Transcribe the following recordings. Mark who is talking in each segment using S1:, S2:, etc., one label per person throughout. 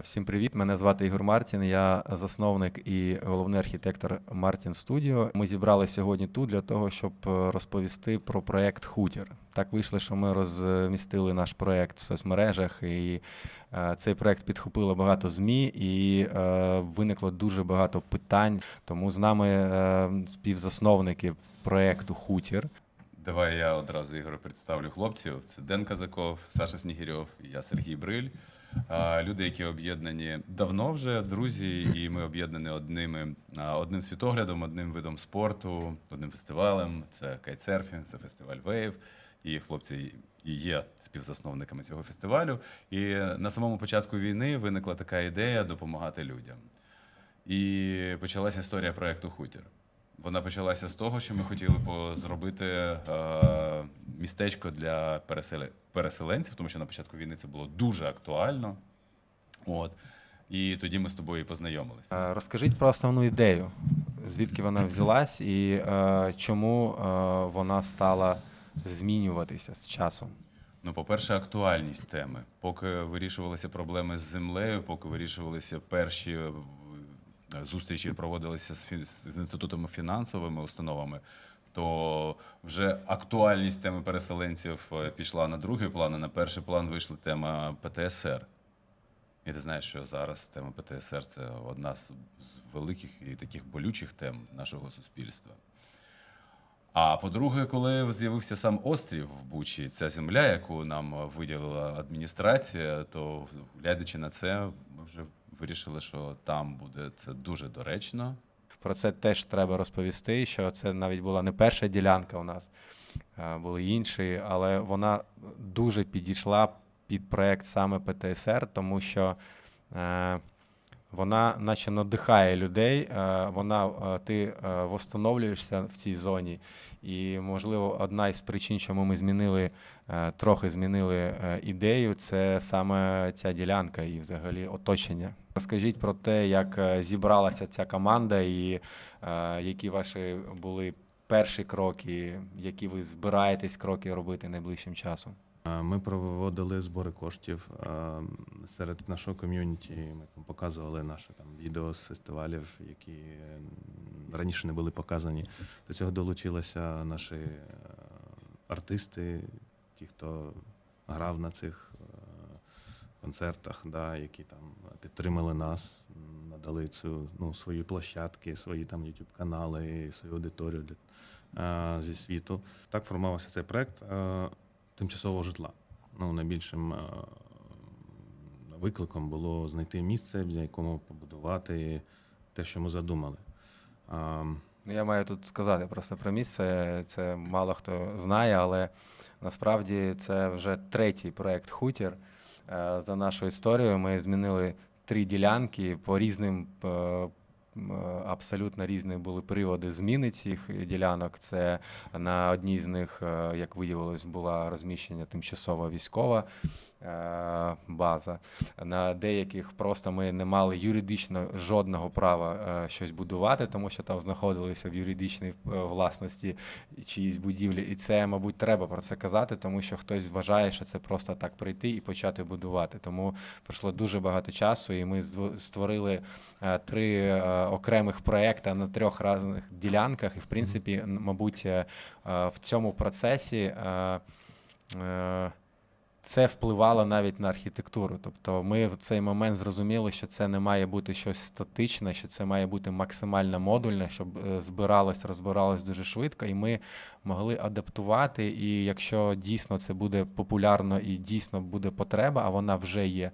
S1: Всім привіт! Мене звати Ігор Мартін. Я засновник і головний архітектор Мартін Студіо. Ми зібрали сьогодні тут для того, щоб е, розповісти про проект Хутір. Так вийшло, що ми розмістили наш проект в соцмережах, і е, цей проект підхопило багато змі, і е, виникло дуже багато питань. Тому з нами е, співзасновники проекту Хутір.
S2: Давай я одразу Ігор представлю хлопців. Це Ден Казаков, Саша Снігірьов, я Сергій Бриль. Люди, які об'єднані давно вже, друзі, і ми об'єднані одними, одним світоглядом, одним видом спорту, одним фестивалем. Це кайтсерфінг, це фестиваль Вейв. І хлопці і є співзасновниками цього фестивалю. І на самому початку війни виникла така ідея допомагати людям. І почалася історія проекту Хутір. Вона почалася з того, що ми хотіли зробити е, містечко для переселе- переселенців, тому що на початку війни це було дуже актуально. От. І тоді ми з тобою познайомилися.
S1: Е, Розкажіть про основну ідею, звідки вона взялась і е, чому е, вона стала змінюватися з часом.
S2: Ну, по-перше, актуальність теми. Поки вирішувалися проблеми з землею, поки вирішувалися перші зустрічі, проводилися з, з інститутами фінансовими установами, то вже актуальність теми переселенців е, пішла на другий план, а на перший план вийшла тема ПТСР. І ти знаєш, що зараз тема ПТСР це одна з великих і таких болючих тем нашого суспільства. А по-друге, коли з'явився сам острів в Бучі, ця земля, яку нам виділила адміністрація, то глядячи на це, ми вже вирішили, що там буде це дуже доречно.
S1: Про це теж треба розповісти, що це навіть була не перша ділянка у нас, були інші, але вона дуже підійшла під проект саме ПТСР, тому що е, вона наче надихає людей, е, вона, е, ти восстановлюєшся в цій зоні. І, можливо, одна із причин, чому ми змінили, е, трохи змінили е, ідею, це саме ця ділянка і взагалі оточення. Розкажіть про те, як е, зібралася ця команда і які ваші були перші кроки, які ви збираєтесь кроки робити найближчим часом.
S3: Е, Ми проводили збори коштів е, серед нашого ком'юніті. Ми там показували наші там відео з фестивалів, які раніше не були показані. До цього долучилися наші е, артисти, ті, хто грав на цих концертах, да, які там підтримали нас, надали цю ну, свої площадки, свої там YouTube канали, свою аудиторію для, зі світу. Так формувався цей проект. Е, тимчасового житла. Ну, найбільшим е, викликом було знайти місце, в якому побудувати те, що ми задумали.
S1: Ну, я маю тут сказати просто про місце. Це мало хто знає, але насправді це вже третій проект Хутір. Е, За нашу історію ми змінили три ділянки по різним. Е, Абсолютно різні були приводи зміни цих ділянок. Це на одній з них, е, як виявилось, була розміщення тимчасова військова база. На деяких просто ми не мали юридично жодного права е, щось будувати, тому що там знаходилися в юридичній е, власності чиїсь будівлі. І це, мабуть, треба про це казати, тому що хтось вважає, що це просто так прийти і почати будувати. Тому пройшло дуже багато часу, і ми створили е, три е, окремих проекти на трьох різних ділянках. І, в принципі, мабуть, е, е, в цьому процесі. Це впливало навіть на архітектуру. Тобто ми в цей момент зрозуміли, що це не має бути щось статичне, що це має бути максимально модульне, щоб е, збиралось, розбиралось дуже швидко, і ми могли адаптувати. І якщо дійсно це буде популярно і дійсно буде потреба, а вона вже є,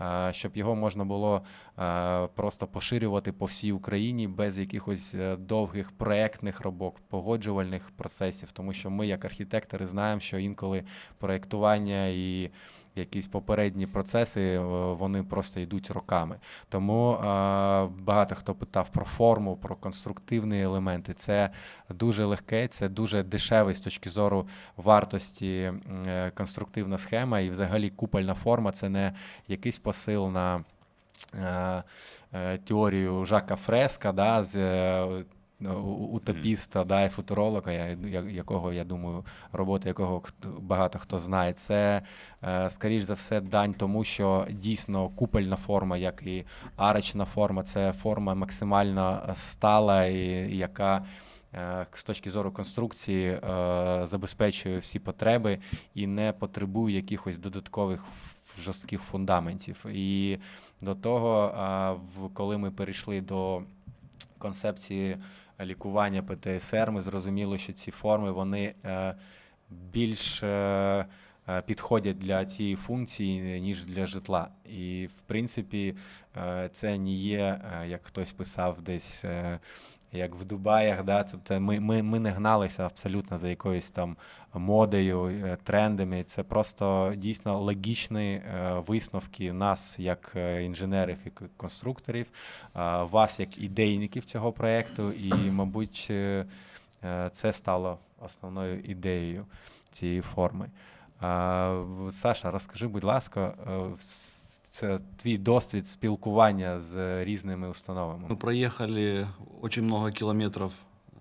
S1: е, щоб його можна було е, просто поширювати по всій Україні без якихось е, довгих проектних робок, погоджувальних процесів, тому що ми, як архітектори, знаємо, що інколи проектування і якісь попередні процеси е, вони просто йдуть роками. Тому е, багато хто питав про форму, про конструктивні елементи. Це дуже легке, це дуже дешевий з точки зору вартості е, конструктивна схема, і взагалі купольна форма це не якийсь посил на. Теорію Жака Фреска, да, з утопіста, да, і футуролога, якого, я думаю, роботи якого багато хто знає. Це, е, скоріш за все, дань тому, що дійсно купольна форма, як і арочна форма, це форма максимально е, стала, і, яка е, з точки зору конструкції е, забезпечує всі потреби і не потребує якихось додаткових жорстких фундаментів. І до того, е, коли ми перейшли до концепції лікування ПТСР, ми зрозуміли, що ці форми вони е, більш е, е, підходять для цієї функції, ніж для житла. І в принципі, це не є, як хтось писав десь. Е, Як в Дубаях, да, тобто ми, ми, ми не гналися абсолютно за якоюсь там модею, е, трендами. Це просто дійсно логічні е, висновки нас, як е, інженерів і конструкторів, а, вас як ідейників цього проєкту, і, мабуть, е, е, це стало основною ідеєю цієї форми. В- Саша, розкажи, будь ласка, е, це твій досвід спілкування з різними установами.
S4: Мы проехали очень много километров э,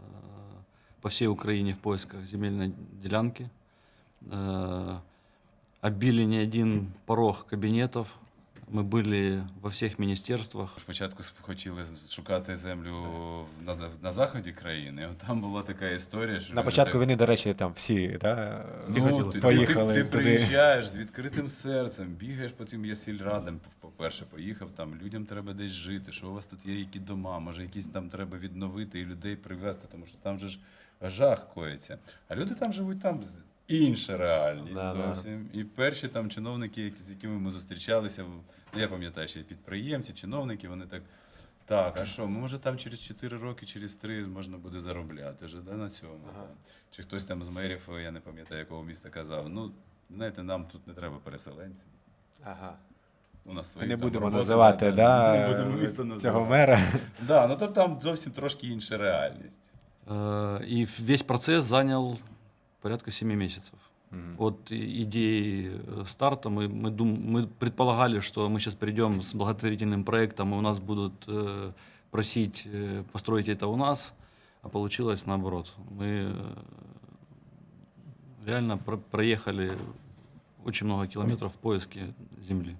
S4: по всей Украине в поисках земельной делянки. Э, Оббили не один порог кабинетов. Мы были во всех министерствах.
S2: Спочатку хотіли шукати землю на, на заході країни. Там була така історія, що
S1: На початку
S2: так-
S1: війни, до речі, там всі да,
S2: Ну, ти, ти,
S1: поїхали
S2: ти, ти
S1: туди.
S2: приїжджаєш з відкритим серцем, бігаєш по тим сільрадам. По-перше, поїхав там, людям треба десь жити. Що у вас тут є, які дома, може, якісь там треба відновити і людей привезти, тому що там же ж жах коїться. А люди там живуть там інша реальність
S1: Да, да.
S2: зовсім. І перші там чиновники, з якими ми зустрічалися, ну я пам'ятаю, ще підприємці, чиновники, вони так. Так, а що, може там через 4 роки, через 3 можна буде заробляти вже да, на цьому.
S1: Ага.
S2: Там. Чи хтось там з мерів, я не пам'ятаю, якого міста казав. Ну, знаєте, нам тут не треба переселенців.
S1: Ага.
S2: У нас
S1: Ми
S2: свої
S1: не
S2: там
S1: будемо
S2: роботи,
S1: називати да,
S2: не будемо місто
S1: цього мера.
S2: Да, ну то там зовсім трошки інша реальність.
S4: Э, И весь процесс занял порядка 7 месяцев.
S1: Мгм.
S4: От и- идеи э, старта мы, мы, дум, мы предполагали, что мы сейчас придем с благотворительным проектом, и у нас будут э, просить э, построить это у нас, а получилось наоборот. Мы э, реально про- проехали очень много километров в поиске земли.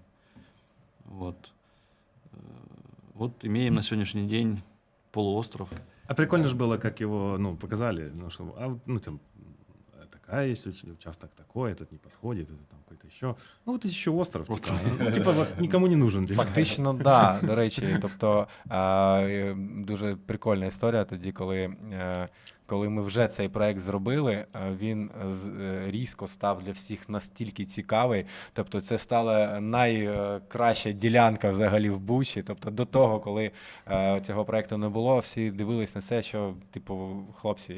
S4: Вот. Э, Вот имеем на сегодняшний день полуостров.
S3: А прикольно же было, как его, ну, показали, ну, что, а, ну, там, такая есть уч- участок такой, этот не подходит, это там какой-то еще. Ну, вот еще остров. Типа, ну, типа вот никому не нужен. Типа.
S1: Фактично, да, до речі. Тобто а, е, дуже прикольна історія тоді, коли. е, Коли ми вже цей проект зробили, е, він з- е, різко став для всіх настільки цікавий. Тобто, це стала найкраща ділянка взагалі в Бучі. Тобто, до того, коли е, цього проекту не було, всі дивились на це, що, типу, хлопці,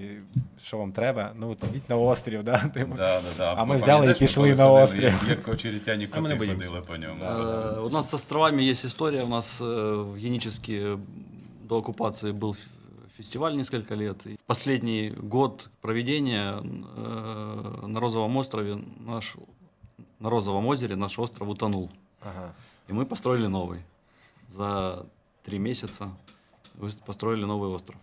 S1: що вам треба? Ну, от йдіть на острів, да? Типу.
S2: Да, да, да.
S1: А ми
S2: Ви
S1: взяли і
S2: пам'ятаєш, ми
S1: пішли
S2: коли
S1: на
S2: ходили,
S1: острів.
S2: Як, як очеретяні
S3: А ми
S2: коти
S3: не боїмося.
S2: ходили по ньому.
S4: Э, У нас с островами есть история. У нас э, в Еническе до оккупации был ф- фестиваль несколько лет. И в последний год проведения э, на Розовом острове наш на Розовом озере наш остров утонул.
S1: Ага.
S4: И мы построили новый. За три месяца выс- построили новый остров.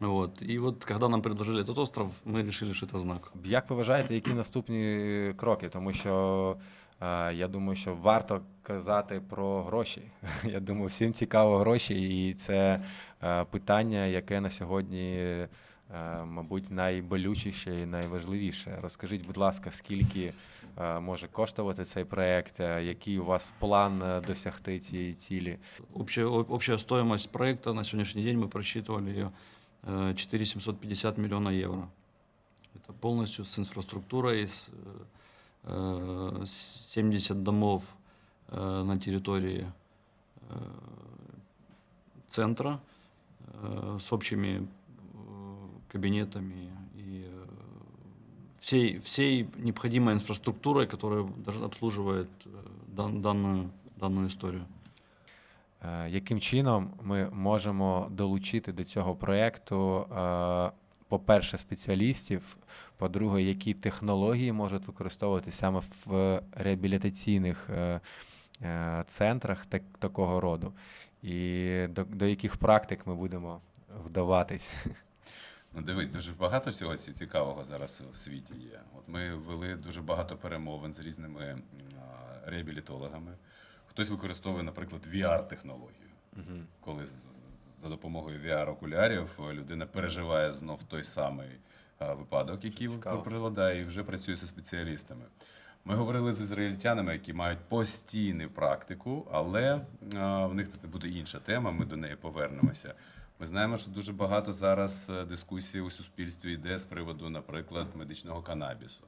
S4: Вот. И вот когда нам предложили этот остров, мы решили, что это знак.
S1: Як ви вважаєте, які наступні кроки? Тому що е, я думаю, що варто казати про гроші. Я думаю, всім цікаво гроші, і це е, питання, яке на сьогодні, е, мабуть, найболючіше і найважливіше. Розкажіть, будь ласка, скільки е, може коштувати цей проект, е, який у вас план е, досягти цієї цілі?
S4: Общая, о- общая стоимость проекта на сегодняшний день мы просчитывали ее 4750 миллиона евро. Это полностью с инфраструктурой, с, э, с 70 домов э, на территории э, центра э, с общими э, кабинетами и э, всей, всей необходимой инфраструктурой, которая даже обслуживает э, дан- данную, данную историю.
S1: Е, Яким чином ми можемо долучити до цього проєкту, е, по-перше, спеціалістів, по-друге, які технології можуть використовуватися саме в реабілітаційних е, е, центрах так, такого роду, і до, до яких практик ми будемо вдаватись.
S2: Ну, дивись, дуже багато всього цікавого зараз в світі є. От ми вели дуже багато перемовин з різними реабілітологами. Хтось використовує, наприклад, VR-технологію, коли з- з- за допомогою VR-окулярів людина переживає знов той самий випадок, який приладає, і вже працює зі спеціалістами. Ми говорили з ізраїльтянами, які мають постійну практику, але а, в них це буде інша тема. Ми до неї повернемося. Ми знаємо, що дуже багато зараз е, дискусій у суспільстві йде з приводу, наприклад, медичного канабісу.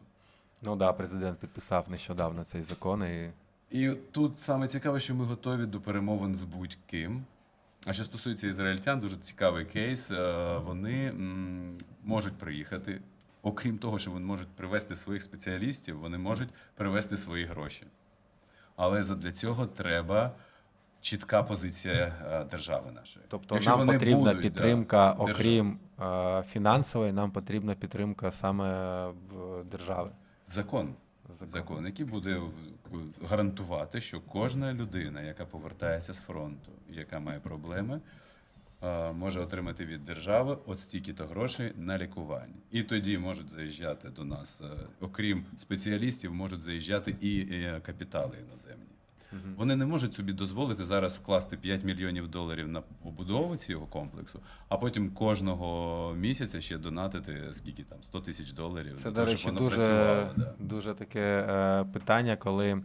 S1: Ну так, да, президент підписав нещодавно цей закон і
S2: І тут саме цікаве, що ми готові до перемовин з будь-ким. А що стосується ізраїльтян, дуже цікавий кейс. Е, Вони можуть приїхати. Окрім того, що вони можуть привезти своїх спеціалістів, вони можуть привезти свої гроші. Але для цього треба чітка позиція е, держави нашої.
S1: Тобто
S2: Якщо
S1: нам
S2: вони
S1: потрібна
S2: будуть,
S1: підтримка,
S2: держави.
S1: окрім е, фінансової, нам потрібна підтримка саме держави.
S2: Закон.
S1: Закон.
S2: Який буде гарантувати, що кожна людина, яка повертається з фронту, яка має проблеми, може отримати від держави от стільки-то грошей на лікування. І тоді можуть заїжджати до нас, е, окрім спеціалістів, можуть заїжджати і е, капітали іноземні. Вони не можуть собі дозволити зараз вкласти 5 мільйонів доларів на побудову цього комплексу, а потім кожного місяця ще донатити скільки там 100 тисяч доларів.
S1: Це, до
S2: того,
S1: речі,
S2: щоб воно
S1: дуже.
S2: Да.
S1: дуже таке е, питання, коли е,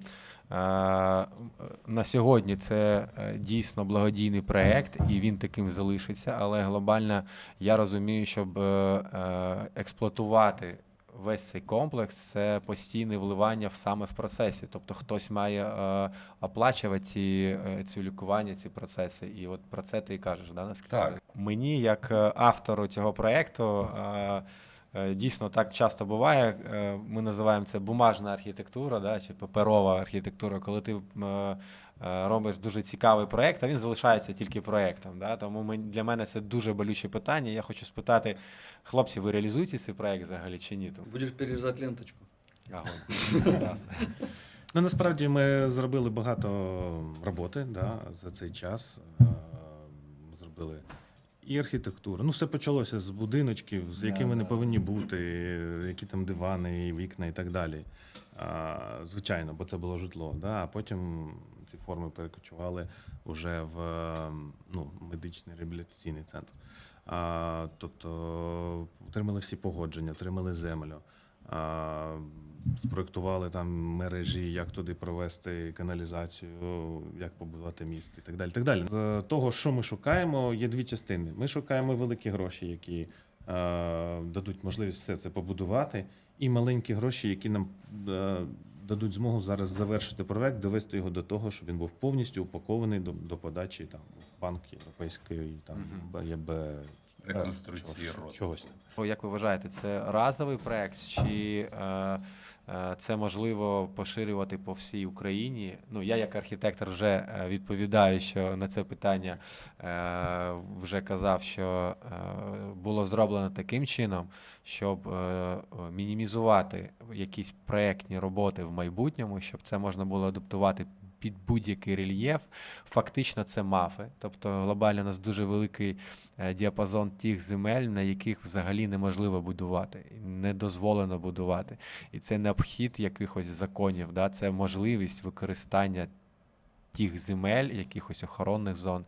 S1: на сьогодні це е, дійсно благодійний проєкт, і він таким залишиться. Але глобально я розумію, щоб е, експлуатувати весь цей комплекс, це постійне вливання в саме в процесі. Тобто хтось має е, оплачувати ці, е, ці лікування, ці процеси. І от про це ти і кажеш, да, наскільки?
S2: Так.
S1: Мені, як е, автору цього проєкту, е, е, дійсно так часто буває. е, Ми називаємо це бумажна архітектура, да, чи паперова архітектура, коли ти е, е, робиш дуже цікавий проєкт, а він залишається тільки проєктом. Да? Тому мен- для мене це дуже болюче питання. Я хочу спитати, хлопці, ви реалізуєте цей проєкт взагалі чи ні? Тут?
S4: Будешь перерезать ленточку.
S1: Ага.
S3: Ну, насправді ми зробили багато роботи да, за цей час. Е, зробили і архітектуру. Ну, все почалося з будиночків, з якими вони
S1: да.
S3: повинні бути, які там дивани, і вікна і так далі. А, звичайно, бо це було житло. Да? А потім ці форми перекочували вже в е, ну, медичний реабілітаційний центр. А, тобто отримали всі погодження, отримали землю. А, спроектували там мережі, як туди провести каналізацію, як побудувати міст і так далі. Так далі. З того, що ми шукаємо, є дві частини. Ми шукаємо великі гроші, які е, дадуть можливість все це побудувати, і маленькі гроші, які нам е, дадуть змогу зараз завершити проект, довести його до того, щоб він був повністю упакований до, до подачі там в банк європейської там
S1: Мгм.
S3: БЄБ.
S2: Реконструкції
S3: чогось- чогось
S1: Як ви вважаєте, це разовий проект, чи е, е, це можливо поширювати по всій Україні? Ну, я як архітектор вже е, відповідаю, що на це питання е, вже казав, що е, було зроблено таким чином, щоб е, мінімізувати якісь проектні роботи в майбутньому, щоб це можна було адаптувати під будь-який рельєф. Фактично, це мафи. Тобто глобально у нас дуже великий е, діапазон тих земель, на яких взагалі неможливо будувати, не дозволено будувати. І це не обхід якихось законів, да? це можливість використання тих земель, якихось охоронних зон.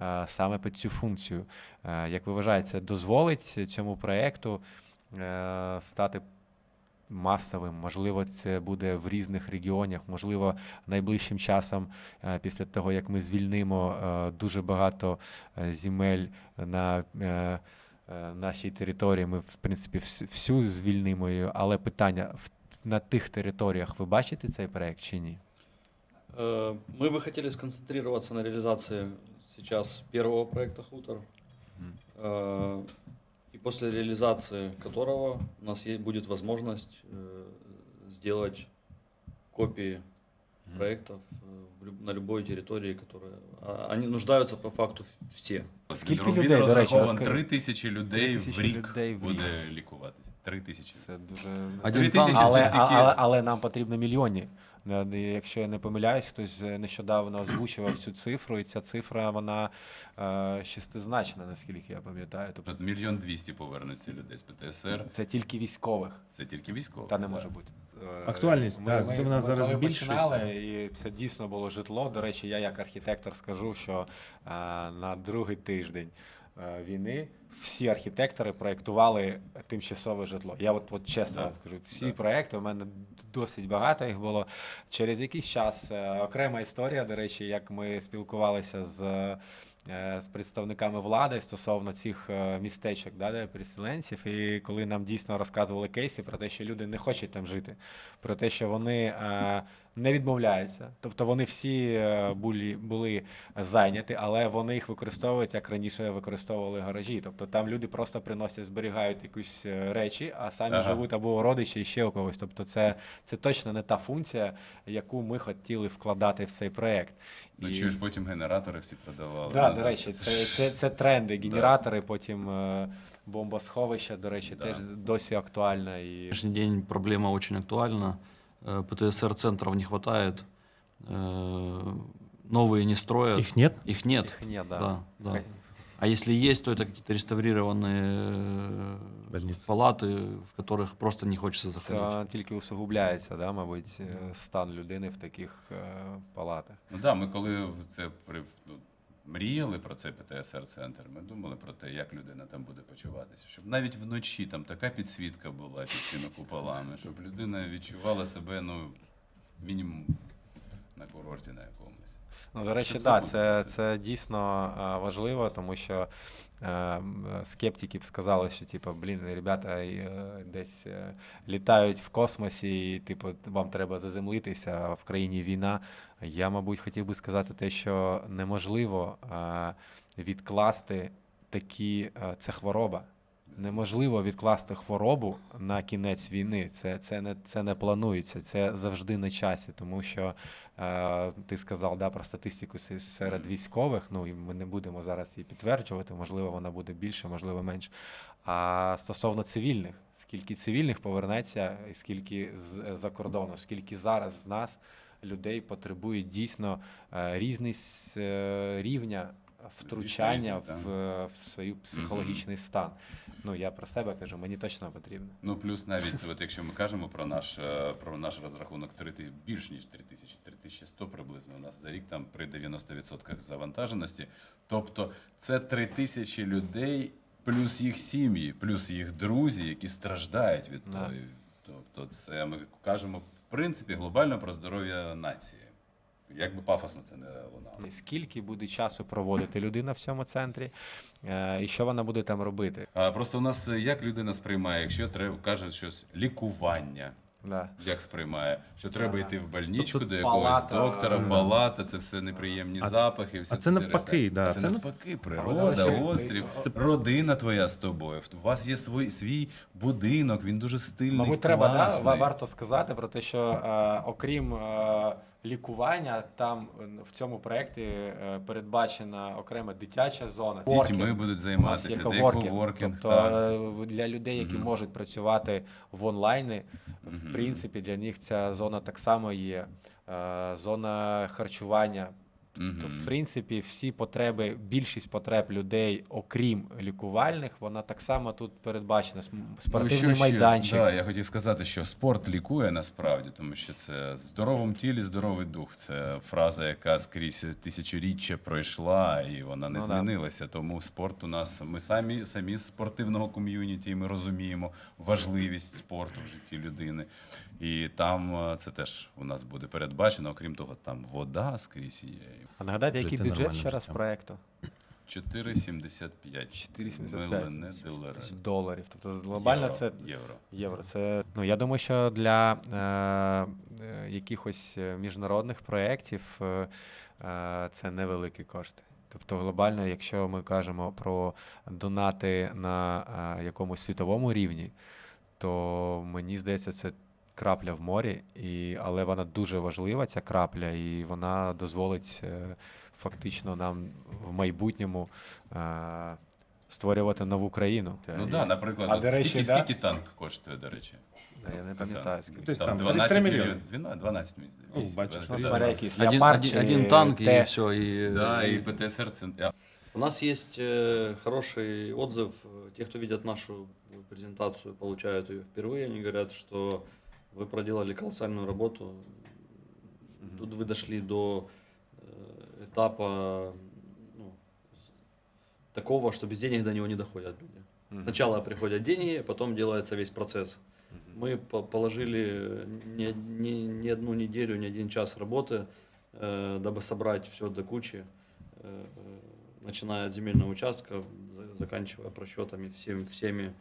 S1: е, Саме під цю функцію. Е, Як ви вважаєте, дозволить цьому проєкту стати масовим? Можливо, це буде в різних регіонах, можливо, найближчим часом, е, після того, як ми звільнимо е, дуже багато е, земель на е, е, нашій території, ми, в принципі, вс- всю звільнимо її, але питання в- на тих територіях ви бачите цей проект чи ні?
S4: Э, Мы бы хотели сконцентрироваться на реализации сейчас первого проекта «Хутор», э, и после реализации которого у нас е- будет возможность э, сделать копии проектов э, в люб- на любой территории, которая... а, Они нуждаются по факту в- все.
S1: Скільки
S2: Він
S1: людей, до речі,
S2: розрахован
S1: розкажи?
S2: 3 тисячі людей
S1: 3
S2: в
S1: тисячі
S2: рік
S1: людей в рік.
S2: буде лікуватися. 3 тисячі.
S1: Це дуже
S4: Один
S2: Три тисячі
S1: але,
S2: це тільки-
S1: але, але нам потрібно мільйонні. Е, Якщо я не помиляюсь, хтось е, нещодавно озвучував цю цифру, і ця цифра вона е, шестизначна, наскільки я пам'ятаю. Тобто
S2: мільйон двісті повернуться людей з ПТСР.
S1: це тільки військових,
S2: Це тільки військові.
S1: та не
S2: так.
S1: може бути. Е,
S3: Актуальність, так, вона зараз
S1: коли
S3: збільшується.
S1: починали, і це дійсно було житло. До речі, я як архітектор скажу, що е, на другий тиждень війни всі архітектори проєктували тимчасове житло. Я от, от чесно
S2: Да.
S1: кажу, всі
S2: Да.
S1: проєкти, у мене досить багато їх було. Через якийсь час е, окрема історія, до речі, як ми спілкувалися з. е, З представниками влади стосовно цих е, містечок, да, де переселенців, і коли нам дійсно розказували кейси про те, що люди не хочуть там жити, про те, що вони е, не відмовляються. Тобто вони всі е, були, були зайняті, але вони їх використовують, як раніше використовували гаражі. Тобто там люди просто приносять, зберігають якісь е, речі, а самі
S2: Ага.
S1: живуть або у родичі, і ще у когось. Тобто, це, це точно не та функція, яку ми хотіли вкладати в цей проект.
S2: Ну,
S1: І-
S2: чуєш, потім генератори всі продавали.
S1: Да,
S2: Ну,
S1: до
S2: так.
S1: речі, це, це, це тренди, генератори, потім е, бомбосховища, до речі,
S2: Да.
S1: теж досі актуальна. І...
S4: День проблема очень актуальна. Э, ПТСР-центров не хватает. Э, Новые не строят.
S3: Їх нет?
S4: Их нет.
S1: Їх ні, да.
S4: Да, да.
S1: Хай-
S4: А если есть, то это какие-то реставрированные э,
S3: Больницы.
S4: палаты, в которых просто не хочется заходить.
S1: Це тільки усугубляється, да, мабуть, е, стан людини в таких е, палатах.
S2: Ну да, ми коли в це при ну, мріяли про цей ПТСР-центр, ми думали про те, як людина там буде почуватися. Щоб навіть вночі там така підсвітка була під цими куполами, щоб людина відчувала себе, ну, мінімум на курорті на якомусь.
S1: Ну, до речі, так, це,
S2: це.
S1: дійсно е, важливо, тому що е, скептики б сказали, що типу, блін, ребята е, десь е, літають в космосі, і типу, вам треба заземлитися, а в країні війна. Я, мабуть, хотів би сказати те, що неможливо е, відкласти такі, е, це хвороба. Неможливо відкласти хворобу на кінець війни. Це, це, не, це не планується, це завжди на часі, тому що е, ти сказав да, про статистику серед військових. Ну і ми не будемо зараз її підтверджувати. Можливо, вона буде більше, можливо, менше. А стосовно цивільних, скільки цивільних повернеться, скільки з за кордону, скільки зараз з нас людей потребують дійсно е, різний с- е, рівня втручання
S2: різні,
S1: в, в свій психологічний стан. Ну я про себе кажу, мені точно потрібно.
S2: Ну, плюс навіть, от якщо ми кажемо про наш, е, про наш розрахунок 3 тисяч, більш ніж 3 тисячі, 3100 приблизно у нас за рік там при 90% завантаженості. Тобто це 3 тисячі людей, плюс їх сім'ї, плюс їх друзі, які страждають від
S1: Да.
S2: того. Тобто, це ми кажемо в принципі глобально про здоров'я нації. Як би пафосно це не лунало.
S1: Скільки буде часу проводити людина в цьому центрі, е, і що вона буде там робити?
S2: А просто у нас е, як людина сприймає, якщо треба каже щось лікування.
S1: Да.
S2: Як сприймає, що треба йти в больничку
S1: Тобто
S2: до якогось
S1: палата,
S2: доктора,
S1: Мгм.
S2: палата, це все неприємні
S3: А-
S2: запахи. Все
S3: а це навпаки, да,
S2: А це,
S3: це
S2: навпаки, природа,
S1: залиште-
S2: острів, родина твоя з тобою. У вас є свій, свій будинок, він дуже стильний.
S1: Мабуть, треба да,
S2: класний.
S1: варто сказати про те, що е, окрім е, лікування, там в цьому проєкті е, передбачена окрема дитяча зона.
S2: З дітьми
S1: Воркінг.
S2: будуть займатися,
S1: коворкінг. Тобто
S2: так.
S1: е, для людей, які
S2: угу.
S1: можуть працювати в онлайні, в принципі, для них ця зона так само є. Е, Зона харчування.
S2: Мгм.
S1: То, в принципі, всі потреби, більшість потреб людей, окрім лікувальних, вона так само тут передбачена. Спортивний
S2: ну, що
S1: майданчик.
S2: Да, я хотів сказати, що спорт лікує насправді, тому що це в здоровому тілі здоровий дух. Це фраза, яка скрізь тисячоріччя пройшла, і вона не
S1: Ну, да.
S2: змінилася. Тому спорт у нас ми самі самі з спортивного ком'юніті, ми розуміємо важливість спорту в житті людини. І там е, це теж у нас буде передбачено. Окрім того, там вода скрізь є.
S1: А нагадайте, який
S3: Жити
S1: бюджет
S3: нормальним
S1: ще раз
S3: життям.
S1: проекту?
S2: 4,75.
S1: 4,75
S2: Мили, не
S1: доларів. Тобто глобально
S2: Євро,
S1: це
S2: євро.
S1: євро. Це ну я думаю, що для е, е, якихось е, міжнародних проєктів е, е, це невеликі кошти. Тобто, глобально, якщо ми кажемо про донати на е, якомусь світовому рівні, то мені здається, це крапля в морі, і, але вона дуже важлива, ця крапля, і вона дозволить е, фактично нам в майбутньому е, створювати нову країну.
S2: Ну
S1: І-
S2: так, да, наприклад,
S1: а,
S2: от
S1: до речі,
S2: скільки,
S1: да?
S2: скільки танк коштує, до речі?
S1: Я не пам'ятаю, скільки.
S3: Тобто там
S2: 12
S3: три
S2: мільйонів.
S3: мільйони.
S2: 12, 12 мільйонів.
S3: Ну,
S2: Вісім,
S3: бачиш,
S2: да,
S3: ну,
S2: да.
S1: Смотря якийсь
S4: Один,
S1: леопард
S4: один,
S1: чи
S4: один танк и
S1: те.
S4: все. И,
S2: Да, і ПТСР це. а,
S4: У нас есть э, хороший отзыв. Э, Те, кто видят нашу презентацию, получают ее впервые. Они говорят, что Вы проделали колоссальную работу. Тут вы дошли до э, этапа ну, такого, что без денег до него не доходят люди.
S1: Мгм.
S4: Сначала приходят деньги, потом делается весь процесс.
S1: Мгм.
S4: Мы по- положили не, не, не одну неделю, не один час работы, э, дабы собрать все до кучи, э, начиная от земельного участка, за- заканчивая просчетами всем, всеми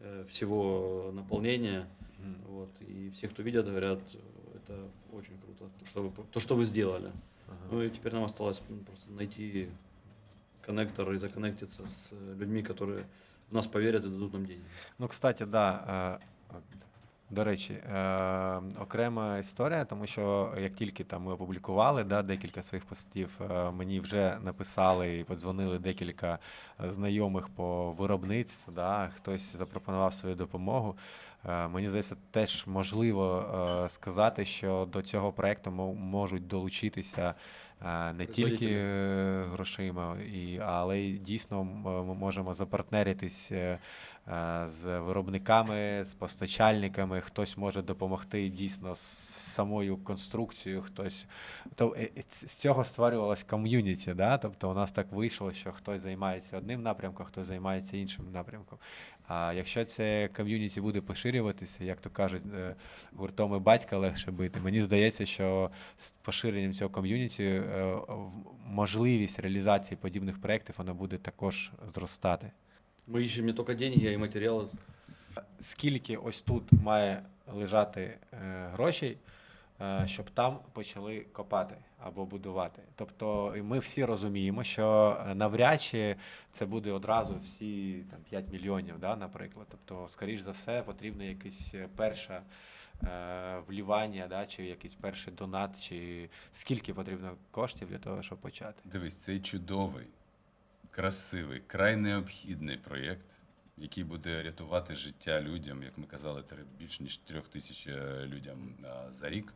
S4: э, всего наполнения.
S1: Мгм.
S4: Вот, и все, кто видят, говорят, э, это очень круто, то, что вы, то, что вы сделали.
S1: Ага.
S4: Ну и теперь нам осталось просто найти коннектор и законнектиться с э, людьми, которые в нас поверят и дадут нам деньги.
S1: Ну, кстати, да. Е, До речі, е, окрема історія, тому що як тільки там ми опублікували да, декілька своїх постів, е, мені вже написали і подзвонили декілька е, знайомих по виробництву, да, хтось запропонував свою допомогу. Е, Мені здається, теж можливо е, сказати, що до цього проекту мо- можуть долучитися е, не тільки е, грошима, і, але й дійсно ми можемо запартнеритись е, е, з виробниками, з постачальниками. Хтось може допомогти дійсно з самою конструкцією, хтось. То е, е, з цього створювалось ком'юніті. Да? Тобто у нас так вийшло, що хтось займається одним напрямком, хтось займається іншим напрямком. А якщо це ком'юніті буде поширюватися, як то кажуть, е, гуртом і батька легше бити, мені здається, що з поширенням цього ком'юніті е, можливість реалізації подібних проєктів вона буде також зростати.
S4: Мы ищем не только деньги, а и материалы.
S1: Скільки ось тут має лежати е, грошей, е, щоб там почали копати або будувати. Тобто ми всі розуміємо, що е, навряд чи це буде одразу всі там 5 мільйонів, да, наприклад. Тобто, скоріш за все, потрібно якесь перше е, влівання, да, чи якийсь перший донат, чи скільки потрібно коштів для того, щоб почати.
S2: Дивись, цей чудовий, красивий, край необхідний проєкт, який буде рятувати життя людям, як ми казали, більш ніж трьох тисяч е, людям за рік,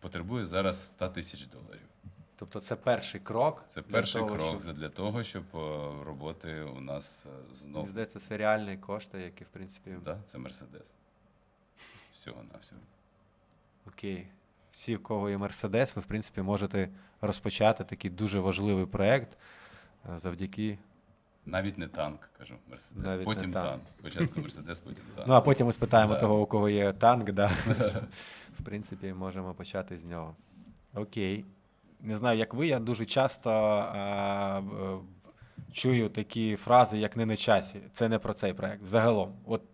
S2: потребує зараз 100 тисяч доларів.
S1: Тобто це перший крок.
S2: Це перший
S1: того,
S2: крок
S1: щоб-
S2: для того, щоб е, роботи у нас е,
S1: Мені здається, це реальні кошти, які, в принципі,
S2: Да, це Мерседес. Всього на всього.
S1: Окей. Всі, у кого є Мерседес, ви, в принципі, можете розпочати такий дуже важливий проєкт е, завдяки.
S2: Навіть не танк, кажу, Мерседес.
S1: Навіть
S2: потім
S1: танк.
S2: танк. Спочатку Мерседес, потім танк.
S1: Ну, а потім ми спитаємо
S2: Да.
S1: того, у кого є танк, да. в принципі, можемо почати з нього. Окей. Не знаю, як ви, я дуже часто а, чую такі фрази, як не на часі. Це не про цей проект. Загалом. От е,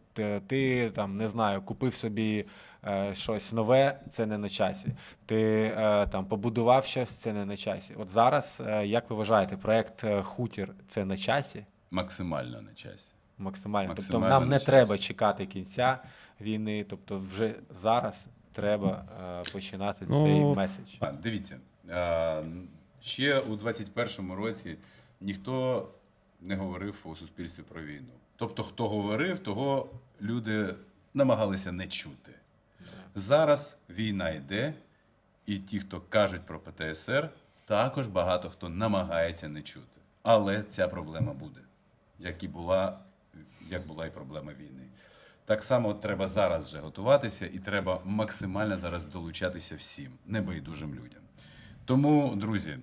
S1: ти там не знаю, купив собі е, щось нове, це не на часі. Ти е, там побудував щось, це не на часі. От зараз, е, як ви вважаєте, проект е, Хутір це на часі?
S2: Максимально на часі.
S1: Максимально. тобто нам не
S2: на
S1: треба чекати кінця війни, тобто вже зараз треба е, починати
S3: Ну,
S1: цей меседж.
S2: А, дивіться, а, ще у 21-му році ніхто не говорив у суспільстві про війну. Тобто, хто говорив, того люди намагалися не чути. Зараз війна йде, і ті, хто кажуть про ПТСР, також багато хто намагається не чути. Але ця проблема буде, як і була, як була і проблема війни. Так само треба зараз вже готуватися, і треба максимально зараз долучатися всім, небайдужим людям. Тому, друзі,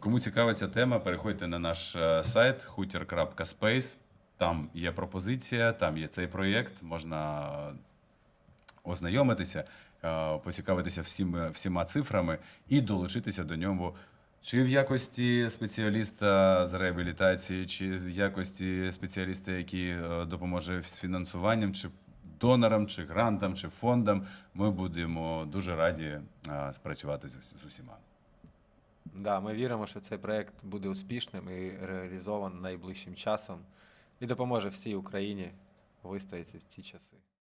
S2: кому цікава ця тема, переходьте на наш е, сайт hutir.space. Там є пропозиція, там є цей проєкт, можна ознайомитися, е, поцікавитися всіма, всіма цифрами і долучитися до нього. Чи в якості спеціаліста з реабілітації, чи в якості спеціаліста, який е, допоможе з фінансуванням, чи донорам, чи грантам, чи фондам, ми будемо дуже раді е, спрацювати з, усіма.
S1: Да, ми віримо, що цей проект буде успішним і реалізований найближчим часом і допоможе всій Україні вистояти в ці часи.